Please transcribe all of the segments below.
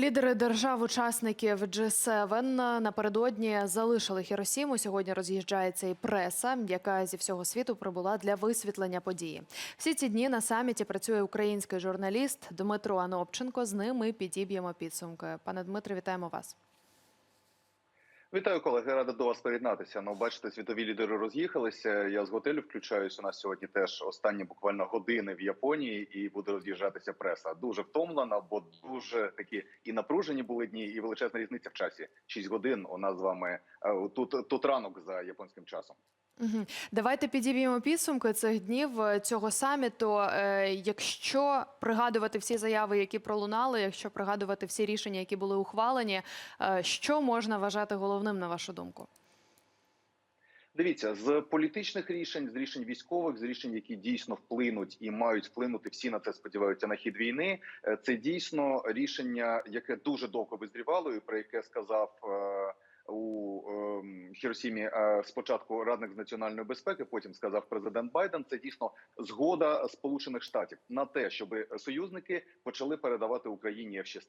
Лідери держав-учасників G7 напередодні залишили Хіросіму. Сьогодні роз'їжджається і преса, яка зі всього світу прибула для висвітлення події. Всі ці дні на саміті працює український журналіст Дмитро Анопченко. З ним ми підіб'ємо підсумки. Пане Дмитре, вітаємо вас. Вітаю, колеги. Рада до вас приєднатися. Ну, бачите, світові лідери роз'їхалися. Я з готелю включаюсь. У нас сьогодні теж останні буквально години в Японії, і буде роз'їжджатися преса. Дуже втомлена, бо дуже такі і напружені були дні, і величезна різниця в часі. Шість годин. У нас з вами е, тут тут ранок за японським часом. Давайте підіб'ємо підсумки цих днів е, цього саміту. Е, Якщо пригадувати всі заяви, які пролунали, якщо пригадувати всі рішення, які були ухвалені, е, що можна вважати головним на вашу думку? Дивіться з політичних рішень, з рішень військових, з рішень, які дійсно вплинуть і мають вплинути всі на це сподіваються на хід війни. Це дійсно рішення, яке дуже довго визрівало, і про яке сказав. У Хіросімі е, спочатку радник з національної безпеки, потім сказав президент Байден. Це дійсно згода Сполучених Штатів на те, щоб союзники почали передавати Україні F-16.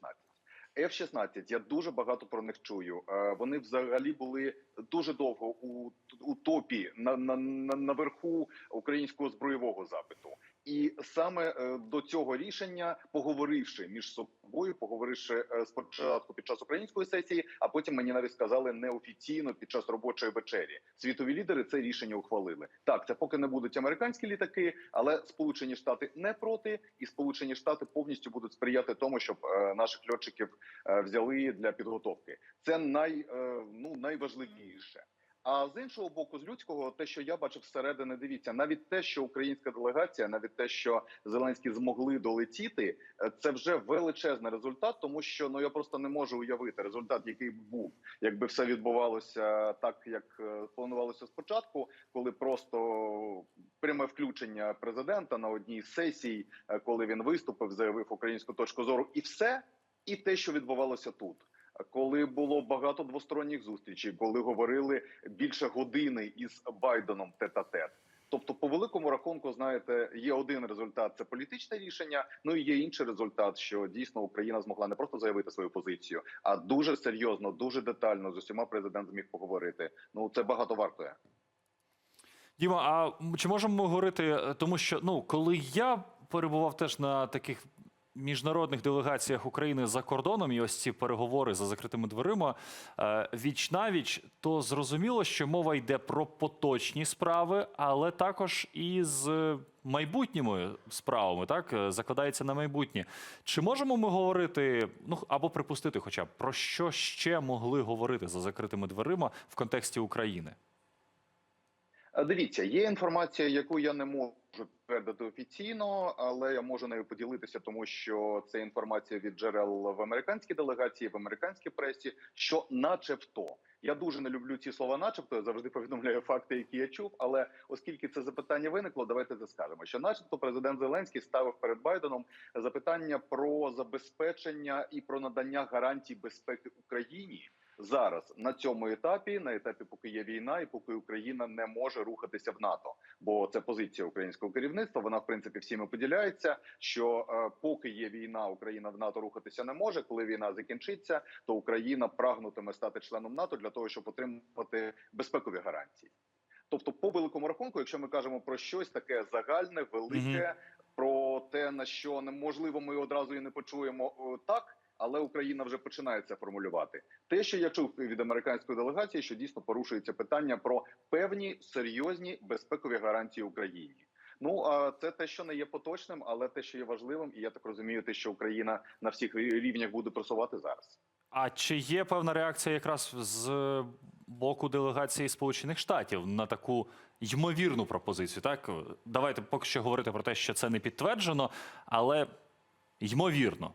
F-16, я дуже багато про них чую. Е, Вони взагалі були дуже довго у, у топі на, на, на наверху українського збройового запиту. І саме е, до цього рішення, поговоривши між собою, поговоривши е, спочатку під час української сесії, а потім мені навіть сказали неофіційно під час робочої вечері. Світові лідери це рішення ухвалили. Так, це поки не будуть американські літаки, але Сполучені Штати не проти, і Сполучені Штати повністю будуть сприяти тому, щоб е, наших льотчиків взяли для підготовки. Це най, ну, найважливіше. А з іншого боку, з людського, те, що я бачив всередини, дивіться, навіть те, що українська делегація, навіть те, що Зеленський змогли долетіти, е, це вже величезний результат, тому що ну я просто не можу уявити результат, який був, якби все відбувалося так, як е, планувалося спочатку, коли просто пряме включення президента на одній з сесій, е, коли він виступив, заявив українську точку зору, і все, і те, що відбувалося тут коли було багато двосторонніх зустрічей, коли говорили більше години із Байденом тет-а-тет. Тобто, по великому рахунку, знаєте, є один результат це політичне рішення. Ну і є інший результат, що дійсно Україна змогла не просто заявити свою позицію, а дуже серйозно, дуже детально з усіма президент зміг поговорити. Ну це багато вартує. Діма, а чи можемо ми говорити, е, тому що ну коли я перебував теж на таких міжнародних делегаціях України за кордоном, і ось ці переговори за закритими дверима е, віч навіч, то зрозуміло, що мова йде про поточні справи, але також і з майбутніми справами, так е, закладається на майбутнє. Чи можемо ми говорити, ну або припустити, хоча б про що ще могли говорити за закритими дверима в контексті України? А, Дивіться, є інформація, яку я не можу підтвердити офіційно, але я можу нею поділитися, тому що це інформація від джерел в американській делегації, в американській пресі, що, начебто, я дуже не люблю ці слова, начебто я завжди повідомляю факти, які я чув. Але оскільки це запитання виникло, давайте це скажемо. Що, начебто, президент Зеленський ставив перед Байденом запитання про забезпечення і про надання гарантій безпеки Україні зараз на цьому етапі, на етапі, поки є війна, і поки Україна не може рухатися в НАТО, бо це позиція українського керівництва. Вона в принципі всіми поділяється. Що е, поки є війна, Україна в НАТО рухатися не може. Коли війна закінчиться, то Україна прагнутиме стати членом НАТО для того, щоб отримати безпекові гарантії. Тобто, по великому рахунку, якщо ми кажемо про щось таке загальне, велике, про те на що неможливо, ми одразу і не почуємо так але Україна вже починає це формулювати. Те, що я чув від американської делегації, що дійсно порушується питання про певні серйозні безпекові гарантії Україні. Ну а це те, що не є поточним, але те, що є важливим, і я так розумію, те, що Україна на всіх рівнях буде просувати зараз. А чи є певна реакція якраз з боку делегації Сполучених Штатів на таку ймовірну пропозицію? Так давайте поки що говорити про те, що це не підтверджено, але ймовірно.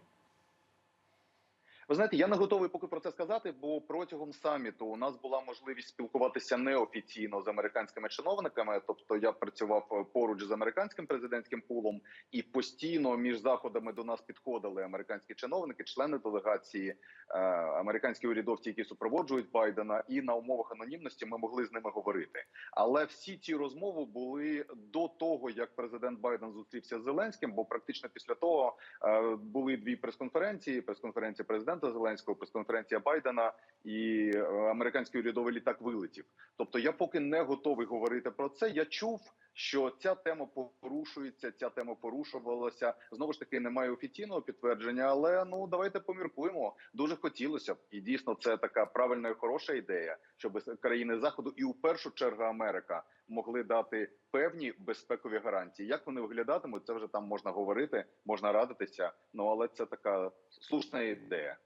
Ви знаєте, я не готовий поки про це сказати, бо протягом саміту у нас була можливість спілкуватися неофіційно з американськими чиновниками. Тобто я працював поруч з американським президентським пулом, і постійно між заходами до нас підходили американські чиновники, члени делегації, е, американські урядовці, які супроводжують Байдена, і на умовах анонімності ми могли з ними говорити. Але всі ці розмови були до того, як президент Байден зустрівся з Зеленським, бо практично після того е, були дві прес-конференції: прес-конференція президента. Президента Зеленського, прес-конференція Байдена і е, американський урядовий літак вилетів. Тобто, я поки не готовий говорити про це. Я чув, що ця тема порушується, ця тема порушувалася. Знову ж таки, немає офіційного підтвердження, але ну давайте поміркуємо. Дуже хотілося б, і дійсно це така правильна і хороша ідея, щоб країни заходу і у першу чергу Америка могли дати певні безпекові гарантії. Як вони виглядатимуть, це вже там можна говорити, можна радитися. Ну але це така слушна ідея.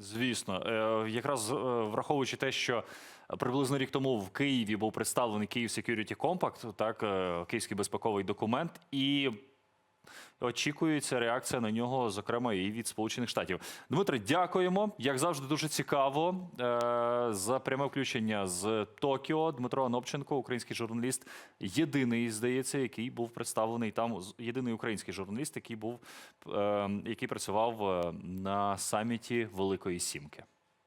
Звісно, Е, якраз е, враховуючи те, що приблизно рік тому в Києві був представлений Київ Security Compact, так е, київський безпековий документ, і очікується реакція на нього, зокрема, і від Сполучених Штатів. Дмитре, дякуємо. Як завжди, дуже цікаво е, за пряме включення з Токіо. Дмитро Анопченко, український журналіст, єдиний, здається, який був представлений там. Єдиний український журналіст, який був е, який працював е, на саміті Великої Сімки.